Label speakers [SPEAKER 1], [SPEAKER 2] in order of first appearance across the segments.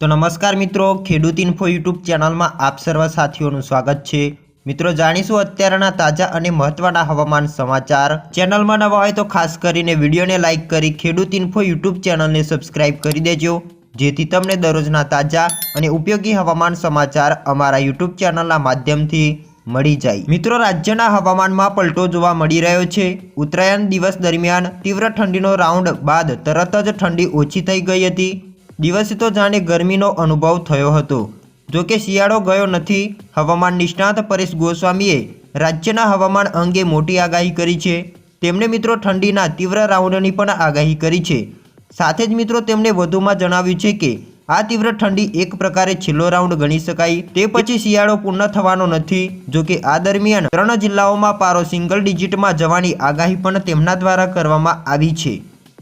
[SPEAKER 1] તો નમસ્કાર મિત્રો, ખેડૂત ઇન્ફો યુટ્યુબ ચેનલમાં આપ સર્વ સાથીઓનું સ્વાગત છે. મિત્રો, જાણીશું અત્યારના તાજા અને મહત્વના હવામાન સમાચાર. ચેનલમાં નવા હોય તો ખાસ કરીને વિડીયોને લાઇક કરી ખેડૂત ઇન્ફો યુટ્યુબ ચેનલને સબસ્ક્રાઇબ કરી દેજો. જેથી તમને દરરોજના તાજા અને ઉપયોગી હવામાન સમાચાર અમારા યુટ્યુબ ચેનલના માધ્યમથી મળી જાય. મિત્રો, રાજ્યના હવામાનમાં પલટો જોવા મળી રહ્યો છે. ઉત્તરાયણ દિવસ દરમિયાન તીવ્ર ઠંડીનો રાઉન્ડ બાદ તરત જ ઠંડી ઓછી થઈ ગઈ હતી. દિવસે તો જાણે ગરમીનો અનુભવ થયો હતો. જો કે શિયાળો ગયો નથી, હવામાન નિષ્ણાત પરેશ ગોસ્વામીએ રાજ્યના હવામાન અંગે મોટી આગાહી કરી છે. તેમણે મિત્રો ઠંડીના તીવ્ર રાઉન્ડની પણ આગાહી કરી છે. સાથે જ મિત્રો તેમણે વધુમાં જણાવ્યું છે કે, આ તીવ્ર ઠંડી એક પ્રકારે છેલ્લો રાઉન્ડ ગણી શકાય. તે પછી શિયાળો પૂર્ણ થવાનો નથી. જો કે આ દરમિયાન ત્રણ જિલ્લાઓમાં પારો સિંગલ ડિજિટમાં જવાની આગાહી પણ તેમના દ્વારા કરવામાં આવી છે.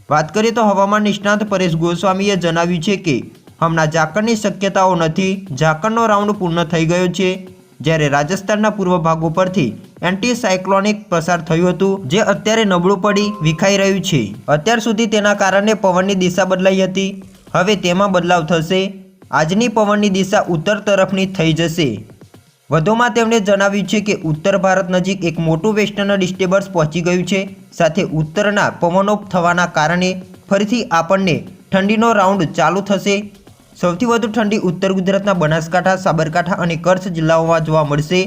[SPEAKER 1] વાત કરીએ તો હવામાન નિષ્ણાત પરેશ ગોસ્વામીએ જણાવ્યું છે કે, હમણાં ઝાકળની શક્યતાઓ નથી, ઝાકળનો રાઉન્ડ પૂર્ણ થઈ ગયો છે. જ્યારે રાજસ્થાનના પૂર્વ ભાગો પરથી એન્ટી સાયક્લોનિક પસાર થયું હતું, જે અત્યારે નબળું પડી વિખાઈ રહ્યું છે. અત્યાર સુધી તેના કારણે પવનની દિશા બદલાઈ હતી. હવે તેમાં બદલાવ થશે. આજની પવનની દિશા ઉત્તર તરફની થઈ જશે. વધુમાં તેમણે જણાવ્યું છે કે ઉત્તર ભારત નજીક એક મોટું વેસ્ટર્ન ડિસ્ટર્બન્સ પહોંચી ગયું છે. સાથે ઉત્તરના પવનો થવાના કારણે ફરીથી આપણને ઠંડીનો રાઉન્ડ ચાલુ થશે. સૌથી વધુ ઠંડી ઉત્તર ગુજરાતના બનાસકાંઠા, સાબરકાંઠા અને કચ્છ જિલ્લાઓમાં જોવા મળશે.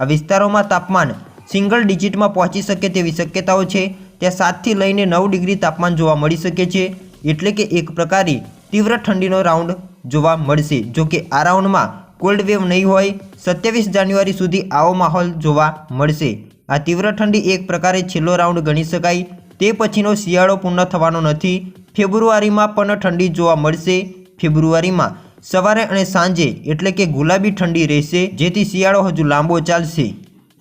[SPEAKER 1] આ વિસ્તારોમાં તાપમાન સિંગલ ડિજિટમાં પહોંચી શકે તેવી શક્યતાઓ છે. ત્યાં સાતથી લઈને નવ ડિગ્રી તાપમાન જોવા મળી શકે છે. એટલે કે એક પ્રકારે તીવ્ર ઠંડીનો રાઉન્ડ જોવા મળશે. જો કે આ રાઉન્ડમાં કોલ્ડ વેવ નહીં હોય, સત્યાવીસ જાન્યુઆરી સુધી આવો માહોલ જોવા મળશે. આ તીવ્ર ઠંડી એક પ્રકારે છેલ્લો રાઉન્ડ ગણી શકાય. તે પછીનો શિયાળો પૂર્ણ થવાનો નથી. ફેબ્રુઆરીમાં પણ ઠંડી જોવા મળશે. ફેબ્રુઆરીમાં સવારે અને સાંજે એટલે કે ગુલાબી ઠંડી રહેશે, જેથી શિયાળો હજુ લાંબો ચાલશે.